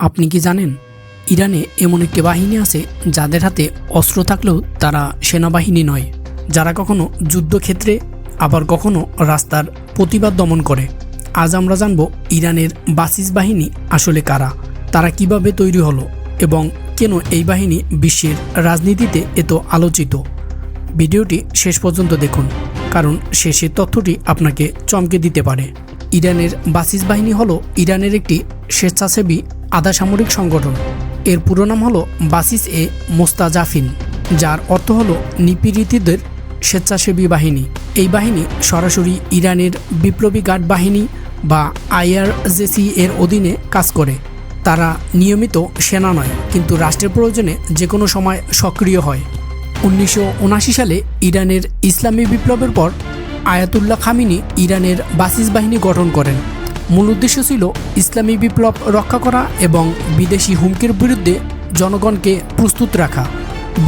আপনি কি জানেন, ইরানে এমন একটি বাহিনী আছে যাদের হাতে অস্ত্র থাকলেও তারা সেনাবাহিনী নয়, যারা কখনো যুদ্ধক্ষেত্রে, আবার কখনো রাস্তার প্রতিবাদ দমন করে। আজ আমরা জানব ইরানের বাসিস বাহিনী আসলে কারা, তারা কীভাবে তৈরি হলো এবং কেন এই বাহিনী বিশ্বের রাজনীতিতে এত আলোচিত। ভিডিওটি শেষ পর্যন্ত দেখুন, কারণ শেষের তথ্যটি আপনাকে চমকে দিতে পারে। ইরানের বাসিস বাহিনী হলো ইরানের একটি স্বেচ্ছাসেবী আধা সামরিক সংগঠন। এর পুরো নাম হলো বাসিস এ মোস্তাজাফিন, যার অর্থ হলো নিপীড়িতদের স্বেচ্ছাসেবী বাহিনী। এই বাহিনী সরাসরি ইরানের বিপ্লবী গার্ড বাহিনী বা আইআরজেসি এর অধীনে কাজ করে। তারা নিয়মিত সেনা নয়, কিন্তু রাষ্ট্রের প্রয়োজনে যে কোনো সময় সক্রিয় হয়। উনিশশো সালে ইরানের ইসলামী বিপ্লবের পর আয়াতুল্লাহ খামিনি ইরানের বাসিস বাহিনী গঠন করেন। মূল উদ্দেশ্য ছিল ইসলামী বিপ্লব রক্ষা করা এবং বিদেশি হুমকির বিরুদ্ধে জনগণকে প্রস্তুত রাখা।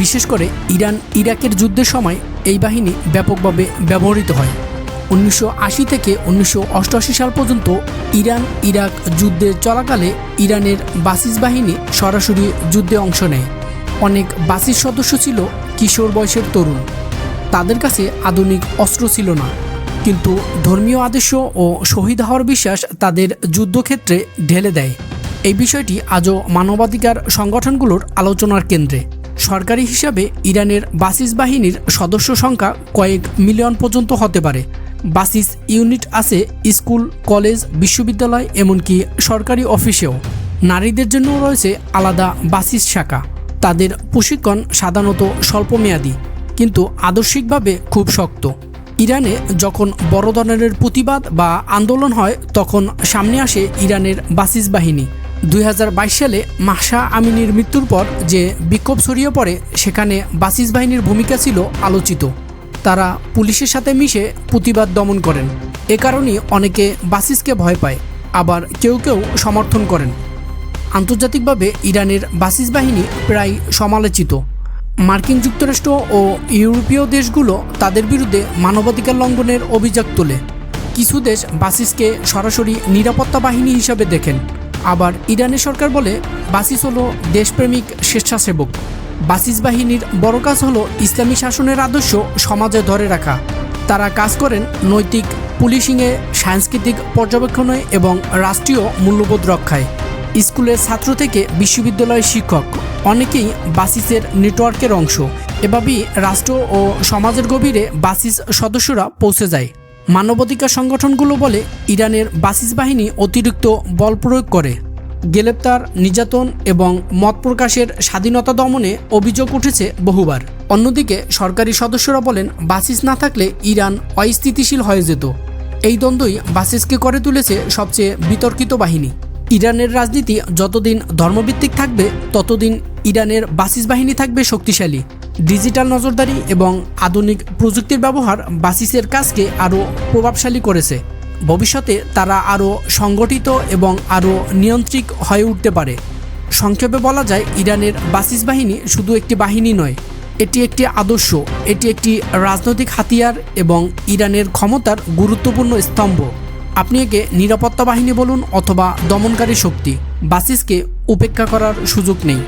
বিশেষ করে ইরান ইরাকের যুদ্ধের সময় এই বাহিনী ব্যাপকভাবে ব্যবহৃত হয়। উনিশশো আশি থেকে উনিশশো অষ্টআশি সাল পর্যন্ত ইরান ইরাক যুদ্ধের চলাকালে ইরানের বাসিস বাহিনী সরাসরি যুদ্ধে অংশ নেয়। অনেক বাসিস সদস্য ছিল কিশোর বয়সের তরুণ। তাদের কাছে আধুনিক অস্ত্র ছিল না। কিন্তু ধর্মীয় আদর্শ ও শহীদ হওয়ার বিশ্বাস তাদের যুদ্ধক্ষেত্রে ঢেলে দেয়। এই বিষয়টি আজও মানবাধিকার সংগঠনগুলোর আলোচনার কেন্দ্রে। সরকারি হিসাবে ইরানের বাসিস বাহিনীর সদস্য সংখ্যা কয়েক মিলিয়ন পর্যন্ত হতে পারে। বাসিস ইউনিট আছে স্কুল, কলেজ, বিশ্ববিদ্যালয়, এমনকি সরকারি অফিসেও। নারীদের জন্য রয়েছে আলাদা বাসিস শাখা। তাদের প্রশিক্ষণ সাধারণত স্বল্পমেয়াদী। কিন্তু আদর্শিকভাবে খুব শক্ত। ইরানে যখন বড় ধরনের প্রতিবাদ বা আন্দোলন হয়, তখন সামনে আসে ইরানের বাসিস বাহিনী। দুই হাজার বাইশ সালে মাহসা আমিনীর মৃত্যুর পর যে বিক্ষোভ ছড়িয়ে পড়ে, সেখানে বাসিস বাহিনীর ভূমিকা ছিল আলোচিত। তারা পুলিশের সাথে মিশে প্রতিবাদ দমন করেন। এ কারণেই অনেকে বাসিসকে ভয় পায়, আবার কেউ কেউ সমর্থন করেন। আন্তর্জাতিকভাবে ইরানের বাসিস বাহিনী প্রায় সমালোচিত। মার্কিন যুক্তরাষ্ট্র ও ইউরোপীয় দেশগুলো তাদের বিরুদ্ধে মানবাধিকার লঙ্ঘনের অভিযোগ তোলে। কিছু দেশ বাসিসকে সরাসরি নিরাপত্তা বাহিনী হিসাবে দেখেন। আবার ইরানের সরকার বলে, বাসিস হলো দেশপ্রেমিক স্বেচ্ছাসেবক। বাসিস বাহিনীর বড় কাজ হলো ইসলামী শাসনের আদর্শ সমাজে ধরে রাখা। তারা কাজ করেন নৈতিক পুলিশিংয়ে, সাংস্কৃতিক পর্যবেক্ষণে এবং রাষ্ট্রীয় মূল্যবোধ রক্ষায়। স্কুলের ছাত্র থেকে বিশ্ববিদ্যালয়ের শিক্ষক। অনেকেই বাসিসের নেটওয়ার্কের অংশ। এভাবেই রাষ্ট্র ও সমাজের গভীরে বাসিস সদস্যরা পৌঁছে যায়। মানবাধিকার সংগঠনগুলো বলে ইরানের বাসিস বাহিনী অতিরিক্ত বল প্রয়োগ করে। গ্রেপ্তার, নির্যাতন এবং মত প্রকাশের স্বাধীনতা দমনে অভিযোগ উঠেছে বহুবার। অন্যদিকে সরকারি সদস্যরা বলেন, বাসিস না থাকলে ইরান অস্থিতিশীল হয়ে যেত। এই দ্বন্দ্বই বাসিসকে করে তুলেছে সবচেয়ে বিতর্কিত বাহিনী। ইরানের রাজনীতি যতদিন ধর্মভিত্তিক থাকবে, ততদিন ইরানের বাসিস বাহিনী থাকবে শক্তিশালী। ডিজিটাল নজরদারি এবং আধুনিক প্রযুক্তির ব্যবহার বাসিসের কাজকে আরও প্রভাবশালী করেছে। ভবিষ্যতে তারা আরও সংগঠিত এবং আরও নিয়ন্ত্রিক হয়ে উঠতে পারে। সংক্ষেপে বলা যায়, ইরানের বাসিস বাহিনী শুধু একটি বাহিনী নয়, এটি একটি আদর্শ, এটি একটি রাজনৈতিক হাতিয়ার এবং ইরানের ক্ষমতার গুরুত্বপূর্ণ স্তম্ভ। আপনি একে নিরাপত্তা বাহিনী বলুন অথবা দমনকারী শক্তি। বাসিসকে উপেক্ষা করার সুযোগ নেই।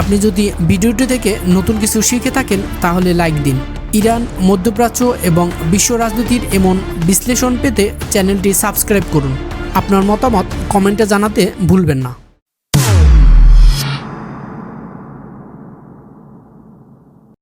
আপনি যদি ভিডিওটি থেকে নতুন কিছু শিখে থাকেন, তাহলে লাইক দিন। ইরান, মধ্যপ্রাচ্য এবং বিশ্ব রাজনীতির এমন বিশ্লেষণ পেতে চ্যানেলটি সাবস্ক্রাইব করুন। আপনার মতামত কমেন্টে জানাতে ভুলবেন না।